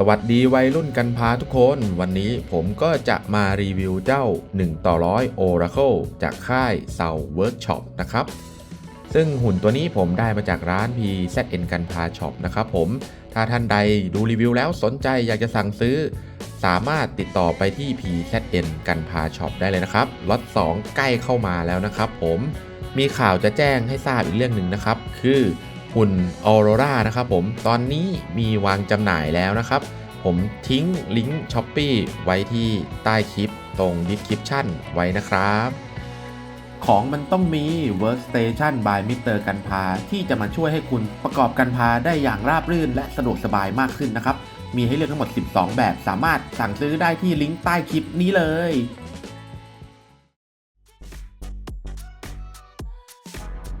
สวัสดีวัยรุ่นกันพาทุกคน วันนี้ผมก็จะมารีวิวเจ้า 1 ต่อร้อย Oracle จากค่ายเซาเวิร์กช็อปนะครับ ซึ่งหุ่นตัวนี้ผมได้มาจากร้าน PZN กันพาช็อปนะครับผม ถ้าท่านใดดูรีวิวแล้วสนใจอยากจะสั่งซื้อ สามารถติดต่อไปที่ PZN กันพาช็อปได้เลยนะครับล็อต2ใกล้เข้ามาแล้วนะครับผมมีข่าวจะแจ้งให้ทราบอีกเรื่องหนึ่งนะครับ คือ หุ่นออโรรานะครับผมตอนนี้มีวางจำหน่ายแล้วนะครับ ผมทิ้งลิงก์ช้อปปีไว้ที่ใต้คลิปตรง description ไว้นะครับ ของมันต้องมี Workstation by Mr. กันพาที่จะมาช่วยให้คุณประกอบกันพาได้อย่างราบรื่นและสะดวกสบายมากขึ้นนะครับ มีให้เลือกทั้งหมด 12 แบบสามารถสั่งซื้อได้ที่ลิงก์ใต้คลิปนี้เลย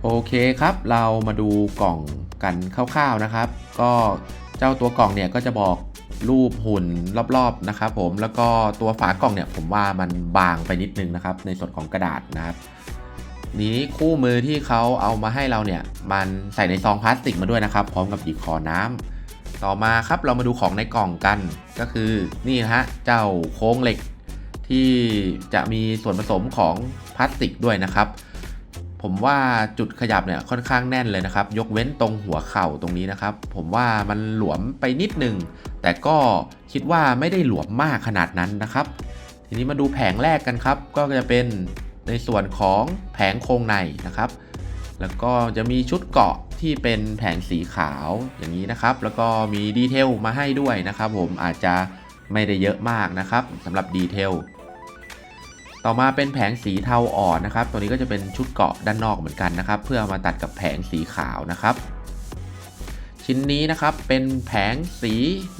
โอเคครับ เรามาดูกล่องกันคร่าวๆนะครับ ก็เจ้าตัวกล่องเนี่ยก็จะบอกรูปหุ่นรอบๆนะครับผมแล้วก็ตัวฝากล่องเนี่ยผมว่ามันบางไปนิดนึงนะครับ ในส่วนของกระดาษนะครับนี้คู่มือที่เขาเอามาให้เราเนี่ยมันใส่ในซองพลาสติกมาด้วยนะครับ พร้อมกับดีคอน้ำต่อมาครับเรามาดูของในกล่องกันก็คือนี่นะฮะเจ้าโค้งเหล็กที่จะมีส่วนผสมของพลาสติกด้วยนะครับ ผมว่าจุดขยับเนี่ยค่อนข้างแน่นเลยนะครับ ยกเว้นตรงหัวเข่าตรงนี้นะครับ ผมว่ามันหลวมไปนิดนึง แต่ก็คิดว่าไม่ได้หลวมมากขนาดนั้นนะครับ ทีนี้มาดูแผงแรกกันครับ ก็จะเป็นในส่วนของแผงโครงในนะครับ แล้วก็จะมีชุดเกาะที่เป็นแผงสีขาวอย่างนี้นะครับ แล้วก็มีดีเทลมาให้ด้วยนะครับ ผมอาจจะไม่ได้เยอะมากนะครับสำหรับดีเทล ต่อมาเป็นแผงสีเทาอ่อนนะครับ ตัวนี้ก็จะเป็นชุดเกาะด้านนอกเหมือนกันนะครับ เพื่อมาตัดกับแผงสีขาวนะครับ ชิ้นนี้นะครับเป็นแผงสี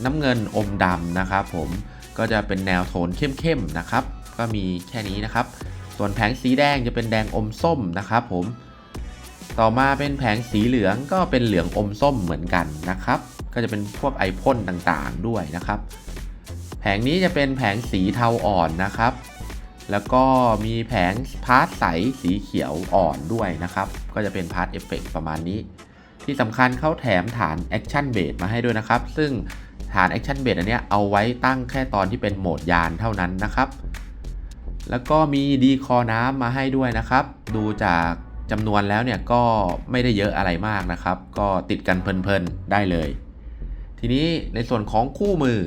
น้ำเงินอมดำนะครับ ผมก็จะเป็นแนวโทนเข้มๆนะครับ ก็มีแค่นี้นะครับ ส่วนแผงสีแดงจะเป็นแดงอมส้มนะครับ ผม ต่อมาเป็นแผงสีเหลืองก็เป็นเหลืองอมส้มเหมือนกันนะครับ ก็จะเป็นพวกไอพ่นต่างๆด้วยนะครับ แผงนี้จะเป็นแผงสีเทาอ่อนนะครับ แล้วก็มีแผงพาร์ทใสสีเขียวอ่อนด้วยนะครับ ก็จะเป็นพาร์ทเอฟเฟกประมาณนี้ ที่สำคัญเขาแถมฐานแอคชั่นเบสมาให้ด้วยนะครับ ซึ่งฐานแอคชั่นเบสอันเนี้ยเอาไว้ตั้งแค่ตอนที่เป็นโหมดยานเท่านั้นนะครับ แล้วก็มีดีคอน้ำมาให้ด้วยนะครับ ดูจากจำนวนแล้วเนี่ยก็ไม่ได้เยอะอะไรมากนะครับ ก็ติดกันเพลินๆได้เลย ทีนี้ในส่วนของคู่มือ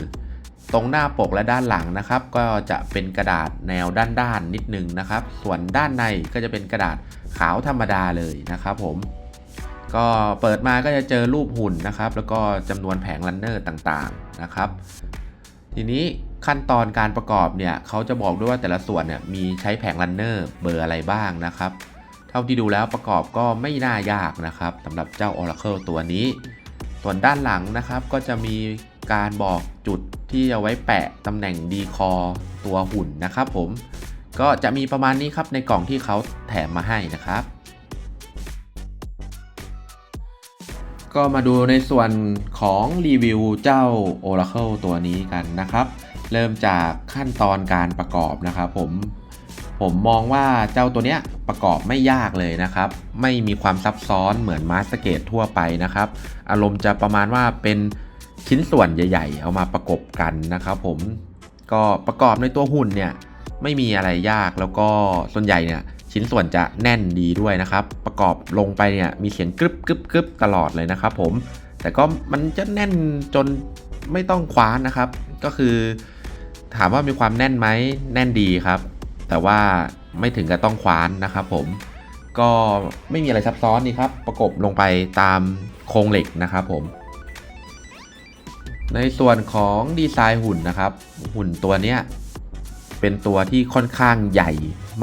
ตรงหน้าปกและด้านหลังนะครับ ก็จะเป็นกระดาษแนวด้านๆนิดนึงนะครับ ส่วนด้านในก็จะเป็นกระดาษขาวธรรมดาเลยนะครับผมก็เปิดมาก็จะเจอรูปหุ่นนะครับ แล้วก็จำนวนแผงลันเนอร์ต่างๆนะครับ ทีนี้ขั้นตอนการประกอบเนี่ยเขาจะบอกด้วยว่าแต่ละส่วนเนี่ยมีใช้แผงลันเนอร์เบอร์อะไรบ้างนะครับ เท่าที่ดูแล้วประกอบก็ไม่น่ายากนะครับสำหรับเจ้า Oracle ตัวนี้ ส่วนด้านหลังนะครับก็จะมีการบอกจุดที่เอาไว้แปะตำแหน่งดีคอตัวหุ่นนะครับผมก็จะมีประมาณนี้ครับในกล่องที่เขาแถมมาให้นะครับ ก็มาดูในส่วนของรีวิวเจ้า Oracle ตัวนี้กันนะครับ เริ่มจากขั้นตอนการประกอบนะครับผม ผมมองว่าเจ้าตัวเนี้ยประกอบไม่ยากเลยนะครับ ไม่มีความซับซ้อนเหมือนมาสเกตทั่วไปนะครับ อารมณ์จะประมาณว่าเป็นชิ้นส่วนใหญ่ๆ เอามาประกบกันนะครับผมก็ประกอบในตัวหุ่นเนี่ยไม่มีอะไรยากแล้วก็ส่วนใหญ่เนี่ยชิ้นส่วนจะแน่นดีด้วยนะครับ ประกอบลงไปเนี่ยมีเสียงกรึบกรึบกรึบตลอดเลยนะครับผมแต่ก็มันจะแน่นจนไม่ต้องคว้านนะครับ ก็คือ ถามว่ามีความแน่นไหมแน่นดีครับ แต่ว่าไม่ถึงกับต้องคว้านนะครับผมก็ไม่มีอะไรซับซ้อนนี่ครับ ประกบลงไปตามโครงเหล็กนะครับผม ในส่วนของดีไซน์หุ่นนะครับ หุ่นตัวเนี้ยเป็นตัวที่ค่อนข้างใหญ่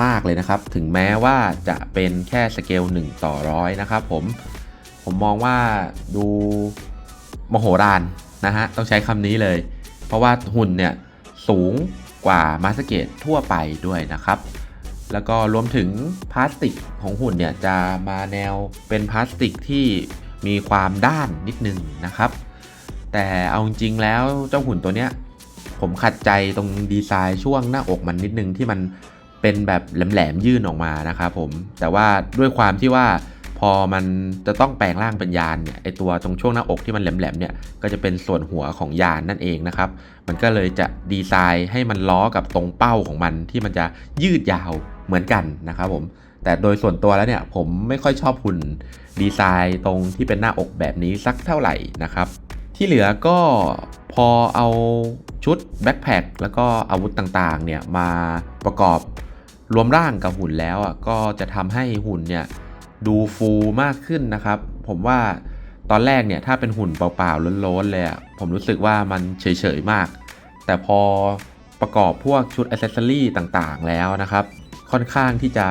มากเลยนะครับ ถึงแม้ว่าจะเป็นแค่สเกล1ต่อร้อยนะครับผม ผมมองว่าดูมโหฬารนะฮะ ต้องใช้คำนี้เลย เพราะว่าหุ่นเนี่ยสูง กว่ามาสเกตทั่วไปด้วยนะครับ แล้วก็รวมถึงพลาสติกของหุ่นเนี่ยจะมาแนวเป็นพลาสติกที่มีความด้านนิดนึงนะครับ แต่เอาจริงๆแล้วเจ้าหุ่นตัวเนี้ยผมขัดใจตรงดีไซน์ช่วงหน้าอกมันนิดนึงที่มันเป็นแบบแหลมๆยื่นออกมานะครับผมแต่ว่าด้วยความที่ว่า พอมันจะต้องแปลงร่างเป็นยานเนี่ยไอตัวตรงช่วงหน้าอกที่มันแหลมๆเนี่ยก็จะเป็นส่วนหัวของยานนั่นเองนะครับ มันก็เลยจะดีไซน์ให้มันล้อกับตรงเป้าของมันที่มันจะยืดยาวเหมือนกันนะครับผมแต่โดยส่วนตัวแล้วเนี่ยผมไม่ค่อยชอบหุ่นดีไซน์ตรงที่เป็นหน้าอกแบบนี้สักเท่าไหร่นะครับ ที่เหลือก็พอเอาชุดแบ็คแพคแล้วก็อาวุธต่างๆเนี่ยมาประกอบรวมร่างกับหุ่นแล้วอะก็จะทำให้หุ่นเนี่ย ดูฟูมากขึ้นนะครับ ผมว่าตอนแรกเนี่ยถ้าเป็นหุ่นเปล่าๆล้นๆเลยอะผมรู้สึกว่ามันเฉยๆมาก แต่พอประกอบพวกชุดอ c เซสซอรี่ต่างๆแล้วนะครับ ค่อนข้างที่จะ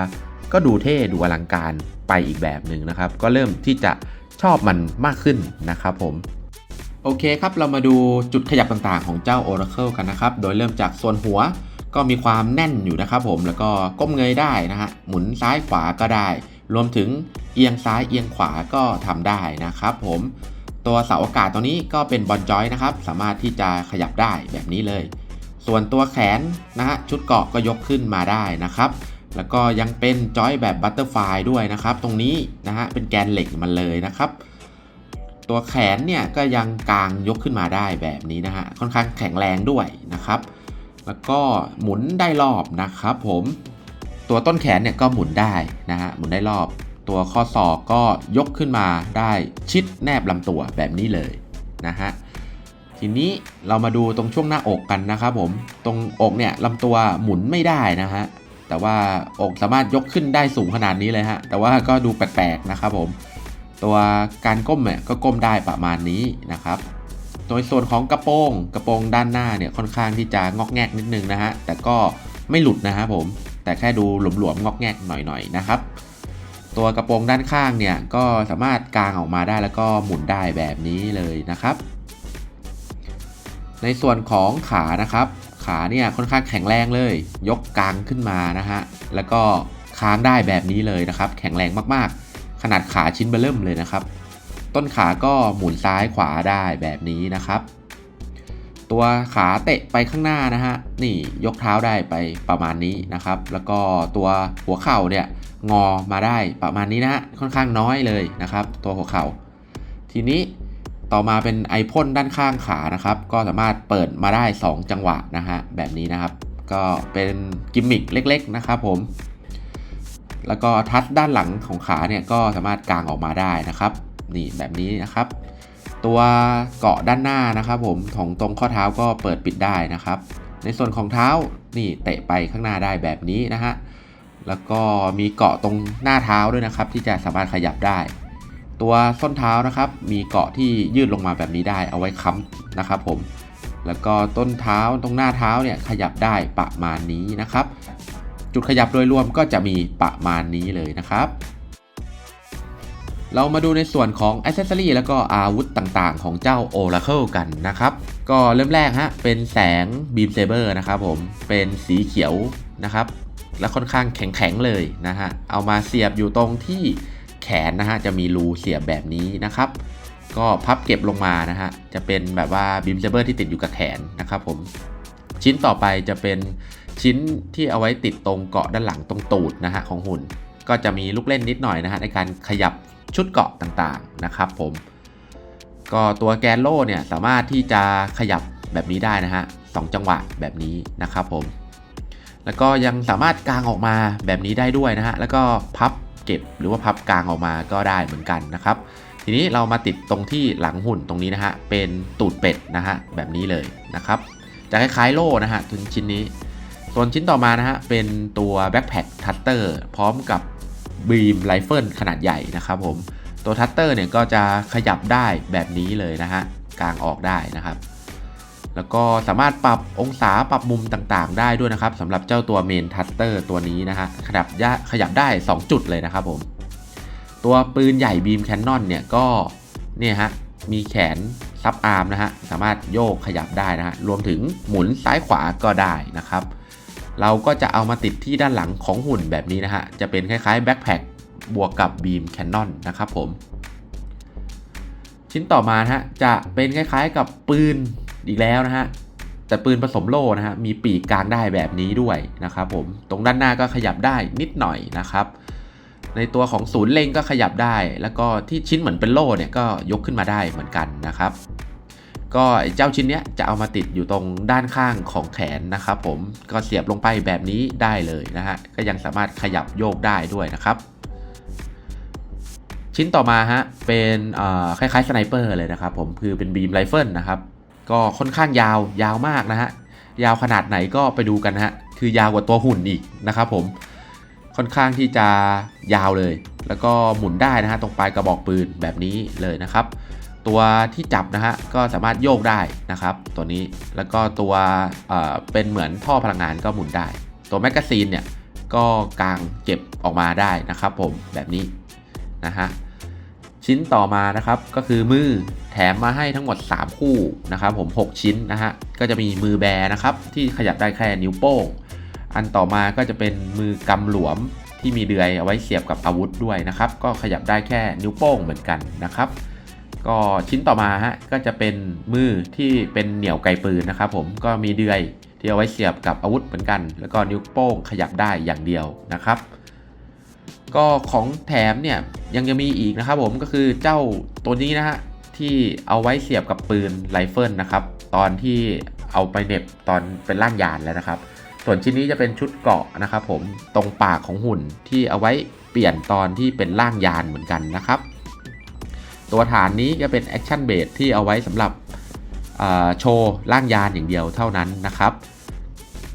ก็ดูเท่ดูอลังการไปอีกแบบหนึ่งนะครับ ก็เริ่มที่จะชอบมันมากขึ้นนะครับผม โอเคครับเรามาดูจุดขยับต่างๆของเจ้า Oracle กันนะครับ โดยเริ่มจากส่วนหัวก็มีความแน่นอยู่นะครับผมแล้วก็ก้มเงยได้นะฮะหมุนซ้ายขวาก็ได้ รวมถึงเอียงซ้ายเอียงขวาก็ทำได้นะครับ ผมตัวเสาอากาศตัวนี้ก็เป็นบอลจอยนะครับ สามารถที่จะขยับได้แบบนี้เลย ส่วนตัวแขนนะฮะชุดเกาะก็ยกขึ้นมาได้นะครับ แล้วก็ยังเป็นจอยแบบบัตเตอร์ไฟด้วยนะครับ ตรงนี้นะฮะเป็นแกนเหล็กมันเลยนะครับ ตัวแขนเนี่ยก็ยังกางยกขึ้นมาได้แบบนี้นะฮะค่อนข้างแข็งแรงด้วยนะครับ แล้วก็หมุนได้รอบนะครับผม ตัวต้นแขนเนี่ยก็หมุนได้นะฮะหมุนได้รอบ ตัวข้อศอกก็ยกขึ้นมาได้ชิดแนบลำตัวแบบนี้เลยนะฮะทีนี้เรามาดูตรงช่วงหน้าอกกันนะครับผมตรงอกเนี่ยลำตัวหมุนไม่ได้นะฮะแต่ว่าอกสามารถยกขึ้นได้สูงขนาดนี้เลยฮะแต่ว่าก็ดูแปลกๆนะครับผมตัวการก้มเนี่ยก็ก้มได้ประมาณนี้นะครับโดยส่วนของกระโปรงกระโปรงด้านหน้าเนี่ยค่อนข้างที่จะงอกแงกนิดนึงนะฮะแต่ก็ไม่หลุดนะฮะผม แต่แค่ดูหลวมๆงอกแงกหน่อยๆนะครับ ตัวกระโปรงด้านข้างเนี่ยก็สามารถกางออกมาได้แล้วก็หมุนได้แบบนี้เลยนะครับ ในส่วนของขานะครับ ขาเนี่ยค่อนข้างแข็งแรงเลย ยกกางขึ้นมานะฮะแล้วก็ค้างได้แบบนี้เลยนะครับ แข็งแรงมากๆ ขนาดขาชิ้นเบอร์เริ่มเลยนะครับ ต้นขาก็หมุนซ้ายขวาได้แบบนี้นะครับ ตัวขาเตะไปข้างหน้านะฮะนี่ยกเท้าได้ไปประมาณนี้นะครับ แล้วก็ตัวหัวเข่าเนี่ยงอมาได้ประมาณนี้นะฮะค่อนข้างน้อยเลยนะครับ ตัวหัวเข่า ทีนี้ต่อมาเป็นไอพ่นด้านข้างขานะครับ ก็สามารถเปิดมาได้ 2 จังหวะนะฮะแบบนี้นะครับ ก็เป็นกิมมิคเล็กๆนะครับผม แล้วก็ทัชด้านหลังของขาเนี่ยก็สามารถกางออกมาได้นะครับ นี่แบบนี้นะครับ ตัวเกาะด้านหน้านะครับผมของตรงข้อเท้าก็เปิดปิดได้นะครับ ในส่วนของเท้านี่เตะไปข้างหน้าได้แบบนี้นะฮะแล้วก็มีเกาะตรงหน้าเท้าด้วยนะครับ ที่จะสามารถขยับได้ ตัวส้นเท้านะครับ มีเกาะที่ยืดลงมาแบบนี้ได้เอาไว้ค้ำนะครับผมแล้วก็ต้นเท้าตรงหน้าเท้าเนี่ยขยับได้ประมาณนี้นะครับ จุดขยับโดยรวมก็จะมีประมาณนี้เลยนะครับ เรามาดูในส่วนของอ c เซ s ซอรีแล้วก็อาวุธต่างๆ ของเจ้า Oracle กันนะครับ ก็เริ่มแรกฮะ เป็นแสง Beam Saber นะครับผม เป็นสีเขียวนะครับ และค่อนข้างแข็งๆเลยนะฮะ เอามาเสียบอยู่ตรงที่แขนนะฮะ จะมีรูเสียบแบบนี้นะครับ ก็พับเก็บลงมานะฮะ จะเป็นแบบว่า Beam Saber ที่ติดอยู่กับแขนนะครับผม ชิ้นต่อไปจะเป็นชิ้นที่เอาไว้ติดตรงเกาะด้านหลังตรงตูดนะฮะของหุ่น ก็จะมีลูกเล่นนิดหน่อยนะฮะในการขยับ ชุดเกาะต่างๆนะครับผม ก็ตัวแกนโล่เนี่ยสามารถที่จะขยับแบบนี้ได้นะฮะสองจังหวะแบบนี้นะครับผม แล้วก็ยังสามารถกางออกมาแบบนี้ได้ด้วยนะฮะ แล้วก็พับเก็บหรือว่าพับกางออกมาก็ได้เหมือนกันนะครับ ทีนี้เรามาติดตรงที่หลังหุ่นตรงนี้นะฮะ เป็นตูดเป็ดนะฮะแบบนี้เลยนะครับ จะคล้ายๆโล่นะฮะทุนชิ้นนี้ ส่วนชิ้นต่อมานะฮะเป็นตัวแบ็คแพคทัตเตอร์พร้อมกับ บีมไรเฟิลขนาดใหญ่นะครับผมตัวทัตเตอร์เนี่ยก็จะขยับได้แบบนี้เลยนะฮะกลางออกได้นะครับ แล้วก็สามารถปรับองศาปรับมุมต่างๆ ได้ด้วยนะครับสำหรับเจ้าตัวเมนทัตเตอร์ตัวนี้นะฮะขยับย่าขยับได้ 2 จุดเลยนะครับผมตัวปืนใหญ่บีมแคนนอนเนี่ยก็เนี่ยฮะมีแขนซับอาร์มนะฮะสามารถโยกขยับได้นะฮะรวมถึงหมุนซ้ายขวาก็ได้นะครับ เราก็จะเอามาติดที่ด้านหลังของหุ่นแบบนี้นะฮะ จะเป็นคล้ายๆแบ็คแพคบวกกับบีมแคนนอนนะครับผม ชิ้นต่อมาฮะจะเป็นคล้ายๆกับปืนอีกแล้วนะฮะ แต่ปืนผสมโล่นะฮะ มีปีกกลางได้แบบนี้ด้วยนะครับผม ตรงด้านหน้าก็ขยับได้นิดหน่อยนะครับ ในตัวของศูนย์เล็งก็ขยับได้ แล้วก็ที่ชิ้นเหมือนเป็นโล่เนี่ยก็ยกขึ้นมาได้เหมือนกันนะครับ ก็เจ้าชิ้นเนี้ยจะเอามาติดอยู่ตรงด้านข้างของแขนนะครับผมก็เสียบลงไปแบบนี้ได้เลยนะฮะก็ยังสามารถขยับโยกได้ด้วยนะครับ ชิ้นต่อมาฮะเป็นคล้ายๆสไนเปอร์เลยนะครับผมคือเป็นบีมไรเฟิลนะครับก็ค่อนข้างยาวยาวมากนะฮะยาวขนาดไหนก็ไปดูกันฮะคือยาวกว่าตัวหุ่นอีกนะครับผมค่อนข้างที่จะยาวเลย แล้วก็หมุนได้นะฮะตรงปลายกระบอกปืนแบบนี้เลยนะครับ ตัวที่จับนะฮะก็สามารถโยกได้นะครับ ตัวนี้แล้วก็ตัวเเป็นเหมือนท่อพลังงานก็หมุนได้ ตัวแมกกาซีนเนี่ยก็กางเก็บออกมาได้นะครับ ผมแบบนี้นะฮะชิ้นต่อมานะครับก็คือมือแถมมาให้ทั้งหมด 3 คู่นะครับ ผม 6 ชิ้นนะฮะก็จะมีมือแบนะครับที่ขยับได้แค่นิ้วโป้ง อันต่อมาก็จะเป็นมือกำหลวมที่มีเดือยเอาไว้เสียบกับอาวุธด้วยนะครับ ก็ขยับได้แค่นิ้วโป้งเหมือนกันนะครับ ก็ชิ้นต่อมาฮะก็จะเป็นมือที่เป็นเหนี่ยวไกปืนนะครับผมก็มีเดือยที่เอาไว้เสียบกับอาวุธเหมือนกัน แล้วก็นิ้วโป้งขยับได้อย่างเดียวนะครับ ก็ของแถมเนี่ยยังจะมีอีกนะครับผมก็คือเจ้าตัวนี้นะฮะที่เอาไว้เสียบกับปืนไรเฟิลนะครับ ตอนที่เอาไปเน็บตอนเป็นล่างยานแล้วนะครับ ส่วนชิ้นนี้จะเป็นชุดเกาะนะครับ ผมตรงปากของหุ่นที่เอาไว้เปลี่ยนตอนที่เป็นล่างยานเหมือนกันนะครับ ตัวฐานนี้จะเป็นแอคชั่นเบสที่เอาไว้สำหรับโชว์ล่างยานอย่างเดียวเท่านั้นนะครับ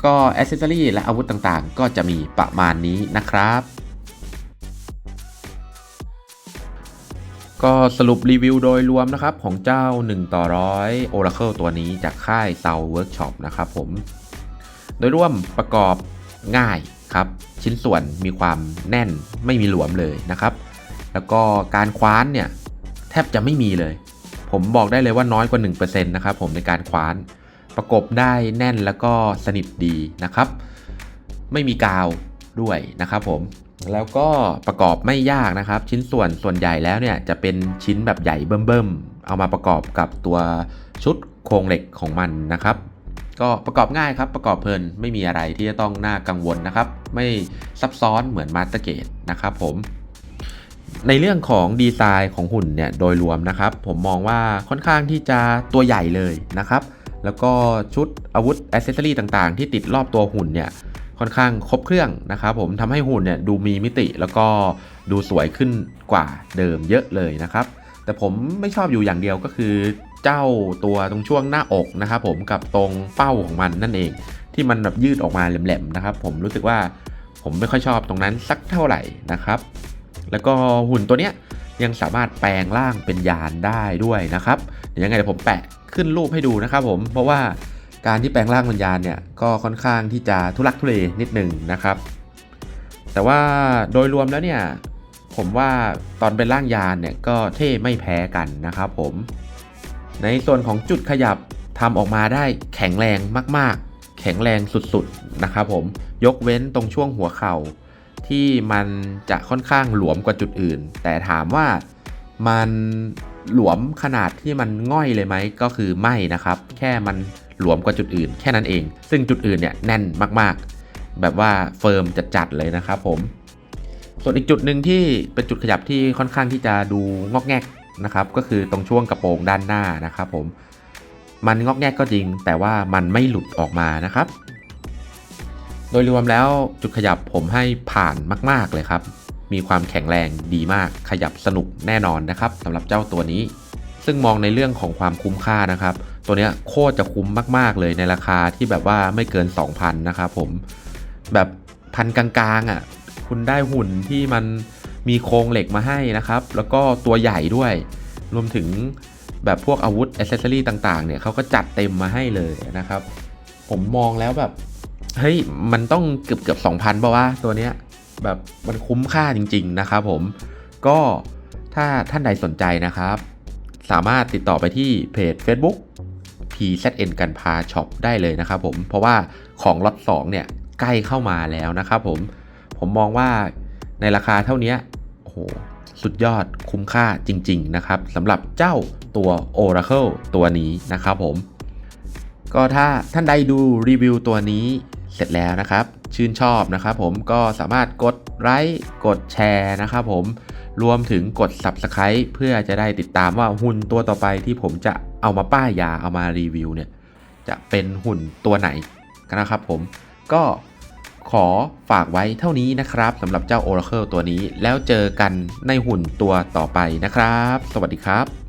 ก็อ c เซสซอรีและอาวุธต่างๆ ก็จะมีประมาณนี้นะครับ ก็สรุปรีวิวโดยรวมนะครับของเจ้า 1 ต่อร้อย Oracle ตัวนี้จากค่าย s o u Workshop นะครับผม โดยรวมประกอบง่ายครับ ชิ้นส่วนมีความแน่นไม่มีหลวมเลยนะครับ แล้วก็การคว้านเนี่ย แทบจะไม่มีเลย ผมบอกได้เลยว่าน้อยกว่า 1%นะครับผมในการคว้าน ประกบได้แน่นแล้วก็สนิทดีนะครับ ไม่มีกาวด้วยนะครับผมแล้วก็ประกอบไม่ยากนะครับ ชิ้นส่วนส่วนใหญ่แล้วเนี่ยจะเป็นชิ้นแบบใหญ่เบิ่มๆ เอามาประกอบกับตัวชุดโครงเหล็กของมันนะครับ ก็ประกอบง่ายครับประกอบเพลินไม่มีอะไรที่จะต้องน่ากังวลนะครับ ไม่ซับซ้อนเหมือนมาสเตอร์เกตนะครับผม ในเรื่องของดีไซน์ของหุ่นเนี่ยโดยรวมนะครับ ผมมองว่าค่อนข้างที่จะตัวใหญ่เลยนะครับ แล้วก็ชุดอาวุธอ c เซสซอรีต่างๆ ที่ติดรอบตัวหุ่นเนี่ยค่อนข้างครบเครื่องนะครับผมทำให้หุ่นเนี่ยดูมีมิติแล้วก็ดูสวยขึ้นกว่าเดิมเยอะเลยนะครับ แต่ผมไม่ชอบอยู่อย่างเดียวก็คือเจ้าตัวตรงช่วงหน้าอกนะครับผมกับตรงเป้าของมันนั่นเอง ที่มันแบบยืดออกมาแหลมๆนะครับ ผมรู้สึกว่าผมไม่ค่อยชอบตรงนั้นสักเท่าไหร่นะครับ แล้วก็หุ่นตัวเนี้ยยังสามารถแปลงร่างเป็นยานได้ด้วยนะครับเดี๋ยวยังไงเดี๋ยวผมแปะขึ้นรูปให้ดูนะครับผมเพราะว่าการที่แปลงร่างเป็นยานเนี่ยก็ค่อนข้างที่จะทุลักทุเลนิดหนึ่งนะครับ แต่ว่าโดยรวมแล้วเนี่ยผมว่าตอนเป็นร่างยานเนี่ยก็เท่ไม่แพ้กันนะครับผมในส่วนของจุดขยับทำออกมาได้แข็งแรงมาก ๆ แข็งแรงสุดๆนะครับผมยกเว้นตรงช่วงหัวเข่า ที่มันจะค่อนข้างหลวมกว่าจุดอื่น แต่ถามว่ามันหลวมขนาดที่มันง่อยเลยไหมก็คือไม่นะครับ แค่มันหลวมกว่าจุดอื่น แค่นั้นเอง ซึ่งจุดอื่นเนี่ยแน่นมากๆ แบบว่าเฟิร์มจัดๆเลยนะครับผม ส่วนอีกจุดหนึ่งที่เป็นจุดขยับที่ค่อนข้างที่จะดูงอกแงกนะครับ ก็คือตรงช่วงกระโปรงด้านหน้านะครับผม มันงอกแงกก็จริง แต่ว่ามันไม่หลุดออกมานะครับ โดยรวมแล้วจุดขยับผมให้ผ่านมาก ๆ เลยครับ มีความแข็งแรงดีมากขยับสนุกแน่นอนนะครับสำหรับเจ้าตัวนี้ ซึ่งมองในเรื่องของความคุ้มค่านะครับ ตัวเนี้ยโคตรจะคุ้มมาก ๆ เลยในราคาที่แบบว่าไม่เกิน 2,000นะครับผมแบบพันกลางๆอะคุณได้หุ่นที่มันมีโครงเหล็กมาให้นะครับ แล้วก็ตัวใหญ่ด้วย รวมถึงแบบพวกอาวุธอ c เซสซอรี่ต่างๆ เนี่ยเขาก็จัดเต็มมาให้เลยนะครับ ผมมองแล้วแบบ เฮ้ย มันต้องเกือบเกือบสองพันป่าวะตัวเนี้ย แบบมันคุ้มค่าจริง ๆ นะครับผม ก็ถ้าท่านใดสนใจนะครับ สามารถติดต่อไปที่เพจ Facebook PZN กันพาช็อปได้เลยนะครับผม เพราะว่าของล็อต2เนี่ยใกล้เข้ามาแล้วนะครับผม ผมมองว่าในราคาเท่านี้โอ้โห สุดยอดคุ้มค่าจริง ๆ นะครับสำหรับเจ้าตัว Oracle ตัวนี้นะครับผม ก็ถ้าท่านใดดูรีวิวตัวนี้เสร็จแล้วนะครับ ชื่นชอบนะครับผมก็สามารถกดไลค์กดแชร์นะครับผมรวมถึงกด Subscribe เพื่อจะได้ติดตามว่าหุ่นตัวต่อไปที่ผมจะเอามาป้ายยาเอามารีวิวเนี่ยจะเป็นหุ่นตัวไหนกันะครับผมก็ขอฝากไว้เท่านี้นะครับสำหรับเจ้า Oracle ตัวนี้แล้วเจอกันในหุ่นตัวต่อไปนะครับ สวัสดีครับ